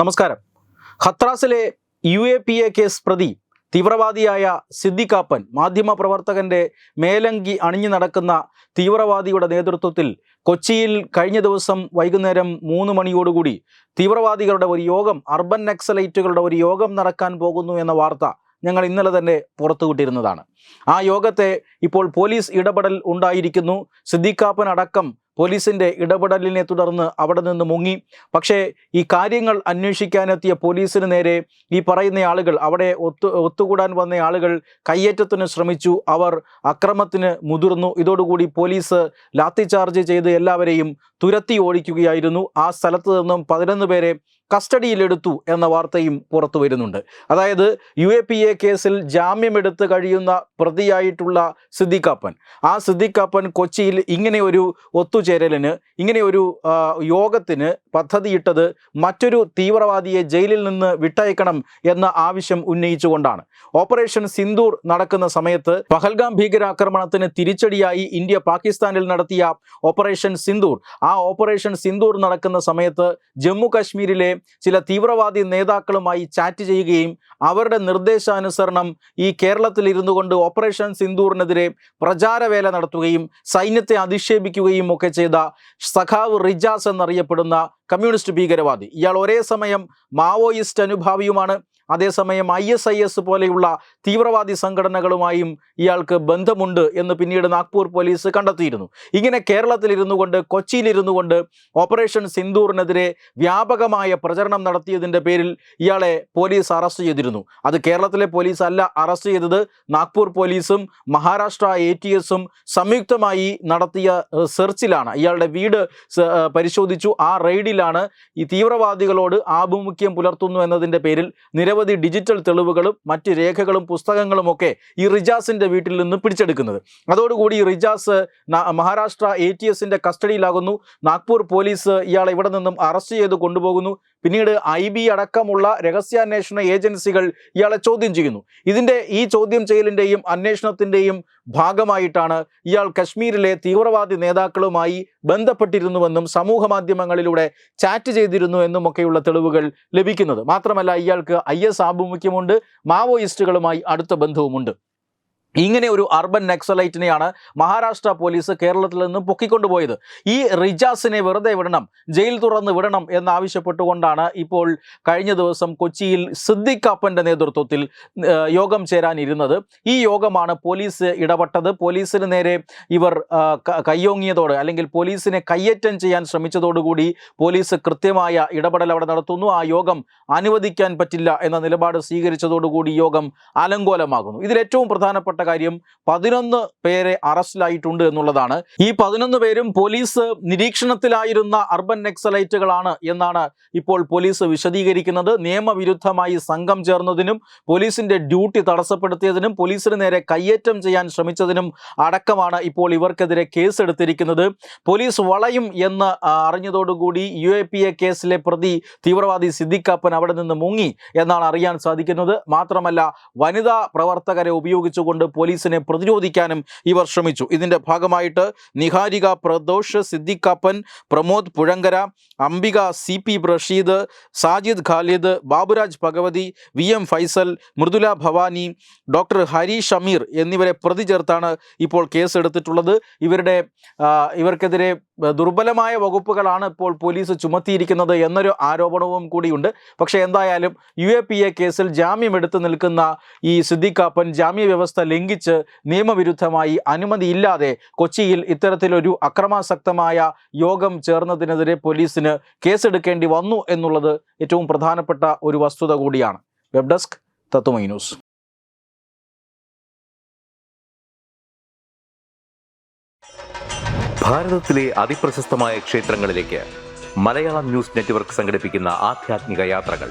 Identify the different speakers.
Speaker 1: നമസ്കാരം. ഹത്രാസിലെ U A P A case പ്രതി തീവ്രവാദിയായ സിദ്ദിഖാപ്പൻ മാധ്യമപ്രവർത്തകന്റെ മേലങ്കി അണിഞ്ഞു നടക്കുന്ന തീവ്രവാദിയുടെ നേതൃത്വത്തിൽ കൊച്ചിയിൽ കഴിഞ്ഞ ദിവസം വൈകുന്നേരം മൂന്ന് മണിയോടുകൂടി തീവ്രവാദികളുടെ ഒരു യോഗം അർബൻ നക്സലൈറ്റുകളുടെ ഒരു യോഗം നടക്കാൻ പോകുന്നു എന്ന വാർത്ത ഞങ്ങൾ ഇന്നലെ തന്നെ പുറത്തുവിട്ടിരുന്നതാണ്. ആ യോഗത്തെ ഇപ്പോൾ പോലീസ് ഇടപെടൽ ഉണ്ടായിരിക്കുന്നു. സിദ്ദിഖാപ്പൻ അടക്കം പോലീസിന്റെ ഇടപെടലിനെ തുടർന്ന് അവിടെ നിന്ന് മുങ്ങി. പക്ഷേ ഈ കാര്യങ്ങൾ അന്വേഷിക്കാനെത്തിയ പോലീസിന് നേരെ ഈ പറയുന്ന ആളുകൾ അവിടെ ഒത്തു ഒത്തുകൂടാൻ വന്ന ആളുകൾ കയ്യേറ്റത്തിന് ശ്രമിച്ചു. അവർ അക്രമത്തിന് മുതിർന്നു. ഇതോടുകൂടി പോലീസ് ലാത്തി ചാർജ് ചെയ്ത് എല്ലാവരെയും തുരത്തി ഓടിക്കുകയായിരുന്നു. ആ സ്ഥലത്ത് നിന്നും പതിനൊന്ന് പേരെ കസ്റ്റഡിയിലെടുത്തു എന്ന വാർത്തയും പുറത്തു വരുന്നുണ്ട്. അതായത് യു എ പി എ കേസിൽ ജാമ്യമെടുത്ത് കഴിയുന്ന പ്രതിയായിട്ടുള്ള സിദ്ദിഖാപ്പൻ. ആ സിദ്ദിഖാപ്പൻ കൊച്ചിയിൽ ഇങ്ങനെ ഒരു ഒത്തുചേരലിന് ഇങ്ങനെ ഒരു യോഗത്തിന് പദ്ധതിയിട്ടത് മറ്റൊരു തീവ്രവാദിയെ ജയിലിൽ നിന്ന് വിട്ടയക്കണം എന്ന ആവശ്യം ഉന്നയിച്ചുകൊണ്ടാണ്. ഓപ്പറേഷൻ സിന്ദൂർ നടക്കുന്ന സമയത്ത് പഹൽഗാം ഭീകരാക്രമണത്തിന് തിരിച്ചടിയായി ഇന്ത്യ പാകിസ്ഥാനിൽ നടത്തിയ ഓപ്പറേഷൻ സിന്ദൂർ. ആ ഓപ്പറേഷൻ സിന്ദൂർ നടക്കുന്ന സമയത്ത് ജമ്മു കാശ്മീരിലെ ചില തീവ്രവാദി നേതാക്കളുമായി ചാറ്റ് ചെയ്യുകയും അവരുടെ നിർദ്ദേശാനുസരണം ഈ കേരളത്തിൽ ഇരുന്നു കൊണ്ട് ഓപ്പറേഷൻ സിന്ദൂറിനെതിരെ പ്രചാരവേല നടത്തുകയും സൈന്യത്തെ അധിക്ഷേപിക്കുകയും ഒക്കെ ചെയ്ത സഖാവ് റിജാസ് എന്നറിയപ്പെടുന്ന കമ്മ്യൂണിസ്റ്റ് ഭീകരവാദി. ഇയാൾ ഒരേ സമയം മാവോയിസ്റ്റ് അനുഭാവിയുമാണ്. അതേസമയം ഐ എസ് ഐ എസ് പോലെയുള്ള തീവ്രവാദി സംഘടനകളുമായും ഇയാൾക്ക് ബന്ധമുണ്ട് എന്ന് പിന്നീട് നാഗ്പൂർ പോലീസ് കണ്ടെത്തിയിരുന്നു. ഇങ്ങനെ കേരളത്തിലിരുന്നു കൊണ്ട് കൊച്ചിയിലിരുന്നു കൊണ്ട് ഓപ്പറേഷൻ സിന്ദൂറിനെതിരെ വ്യാപകമായ പ്രചരണം നടത്തിയതിന്റെ പേരിൽ ഇയാളെ പോലീസ് അറസ്റ്റ് ചെയ്തിരുന്നു. അത് കേരളത്തിലെ പോലീസ് അല്ല അറസ്റ്റ് ചെയ്തത് നാഗ്പൂർ പോലീസും മഹാരാഷ്ട്ര എ ടി എസും സംയുക്തമായി നടത്തിയ സെർച്ചിലാണ്. ഇയാളുടെ വീട് പരിശോധിച്ചു. ആ റെയ്ഡിലാണ് ഈ തീവ്രവാദികളോട് ആഭിമുഖ്യം പുലർത്തുന്നു എന്നതിന്റെ പേരിൽ നിരവധി ഡിജിറ്റൽ തെളിവുകളും മറ്റ് രേഖകളും പുസ്തകങ്ങളും ഒക്കെ ഈ റിജാസിന്റെ വീട്ടിൽ നിന്ന് പിടിച്ചെടുക്കുന്നത്. അതോടുകൂടി ഈ റിജാസ് മഹാരാഷ്ട്ര എ ടി എസിന്റെ കസ്റ്റഡിയിലാകുന്നു നാഗ്പൂർ പോലീസ് ഇയാളെ ഇവിടെ നിന്നും അറസ്റ്റ് ചെയ്ത് കൊണ്ടുപോകുന്നു. പിന്നീട് ഐ ബി അടക്കമുള്ള രഹസ്യാന്വേഷണ ഏജൻസികൾ ഇയാളെ ചോദ്യം ചെയ്യുന്നു. ഇതിന്റെ ഈ ചോദ്യം ചെയ്യലിന്റെയും അന്വേഷണത്തിന്റെയും ഭാഗമായിട്ടാണ് ഇയാൾ കശ്മീരിലെ തീവ്രവാദി നേതാക്കളുമായി ബന്ധപ്പെട്ടിരുന്നുവെന്നും സമൂഹ മാധ്യമങ്ങളിലൂടെ ചാറ്റ് ചെയ്തിരുന്നു എന്നുമൊക്കെയുള്ള തെളിവുകൾ ലഭിക്കുന്നത്. മാത്രമല്ല ഇയാൾക്ക് ഐ എസ് ആഭിമുഖ്യമുണ്ട് മാവോയിസ്റ്റുകളുമായി അടുത്ത ബന്ധവുമുണ്ട്. ഇങ്ങനെ ഒരു അർബൻ നക്സലൈറ്റിനെയാണ് മഹാരാഷ്ട്ര പോലീസ് കേരളത്തിൽ നിന്ന് പൊക്കിക്കൊണ്ടുപോയത്. ഈ റിജാസിനെ വെറുതെ വിടണം ജയിൽ തുറന്ന് വിടണം എന്നാവശ്യപ്പെട്ടുകൊണ്ടാണ് ഇപ്പോൾ കഴിഞ്ഞ ദിവസം കൊച്ചിയിൽ സിദ്ദിഖ് കാപ്പന്റെ നേതൃത്വത്തിൽ യോഗം ചേരാനിരുന്നത്. ഈ യോഗമാണ് പോലീസ് ഇടപെട്ടത്. പോലീസിന് നേരെ ഇവർ കയ്യോങ്ങിയതോട് കയ്യോങ്ങിയതോടെ അല്ലെങ്കിൽ പോലീസിനെ കയ്യേറ്റം ചെയ്യാൻ ശ്രമിച്ചതോടുകൂടി പോലീസ് കൃത്യമായ ഇടപെടൽ അവിടെ നടത്തുന്നു. ആ യോഗം അനുവദിക്കാൻ പറ്റില്ല എന്ന നിലപാട് സ്വീകരിച്ചതോടുകൂടി യോഗം അലങ്കോലമാകുന്നു ഇതിൽ ഏറ്റവും പ്രധാനപ്പെട്ട കാര്യം പതിനൊന്ന് പേരെ അറസ്റ്റിലായിട്ടുണ്ട് എന്നുള്ളതാണ്. ഈ പതിനൊന്ന് പേരും പോലീസ് നിരീക്ഷണത്തിലായിരുന്ന അർബൻ നക്സലൈറ്റുകളാണ് എന്നാണ് ഇപ്പോൾ പോലീസ് വിശദീകരിക്കുന്നത്. നിയമവിരുദ്ധമായി സംഘം ചേർന്നതിനും പോലീസിന്റെ ഡ്യൂട്ടി തടസ്സപ്പെടുത്തിയതിനും പോലീസിന് നേരെ കയ്യേറ്റം ചെയ്യാൻ ശ്രമിച്ചതിനും അടക്കമാണ് ഇപ്പോൾ ഇവർക്കെതിരെ കേസെടുത്തിരിക്കുന്നത്. പോലീസ് വളയും എന്ന് അറിഞ്ഞതോടുകൂടി യു എ പി എ കേസിലെ പ്രതി തീവ്രവാദി സിദ്ദിഖാപ്പൻ അവിടെ നിന്ന് മുങ്ങി എന്നാണ് അറിയാൻ സാധിക്കുന്നത്. മാത്രമല്ല വനിതാ പ്രവർത്തകരെ ഉപയോഗിച്ചുകൊണ്ട് പോലീസിനെ പ്രതിരോധിക്കാനും ഇവർ ശ്രമിച്ചു. ഇതിന്റെ ഭാഗമായിട്ട് Niharika Pradosh Siddique Kappan Pramod Puzhankara Ambika C P Rasheed Sajid Khalid Baburaj Bhagavathi V M Faisal Mridula Bhavani doctor Hari Shameer എന്നിവരെ പ്രതി ചേർത്താണ് ഇപ്പോൾ കേസെടുത്തിട്ടുള്ളത്. ഇവരുടെ ഇവർക്കെതിരെ ദുർബലമായ വകുപ്പുകളാണ് ഇപ്പോൾ പോലീസ് ചുമത്തിയിരിക്കുന്നത് എന്നൊരു ആരോപണവും കൂടിയുണ്ട്. പക്ഷേ എന്തായാലും യു എ പി എ കേസിൽ ജാമ്യമെടുത്ത് നിൽക്കുന്ന ഈ സിദ്ദിഖാപ്പൻ ജാമ്യ വ്യവസ്ഥ ലംഘിച്ച് നിയമവിരുദ്ധമായി അനുമതിയില്ലാതെ കൊച്ചിയിൽ ഇത്തരത്തിലൊരു അക്രമാസക്തമായ യോഗം ചേർന്നതിനെതിരെ പോലീസിന് കേസെടുക്കേണ്ടി വന്നു എന്നുള്ളത് ഏറ്റവും പ്രധാനപ്പെട്ട ഒരു വസ്തുത കൂടിയാണ്. Web desk Tatwamayi news.
Speaker 2: അതിപ്രശസ്തമായ ക്ഷേത്രങ്ങളിലേക്ക് മലയാളം ന്യൂസ് നെറ്റ്വർക്ക് സംഘടിപ്പിക്കുന്ന യാത്രകൾ.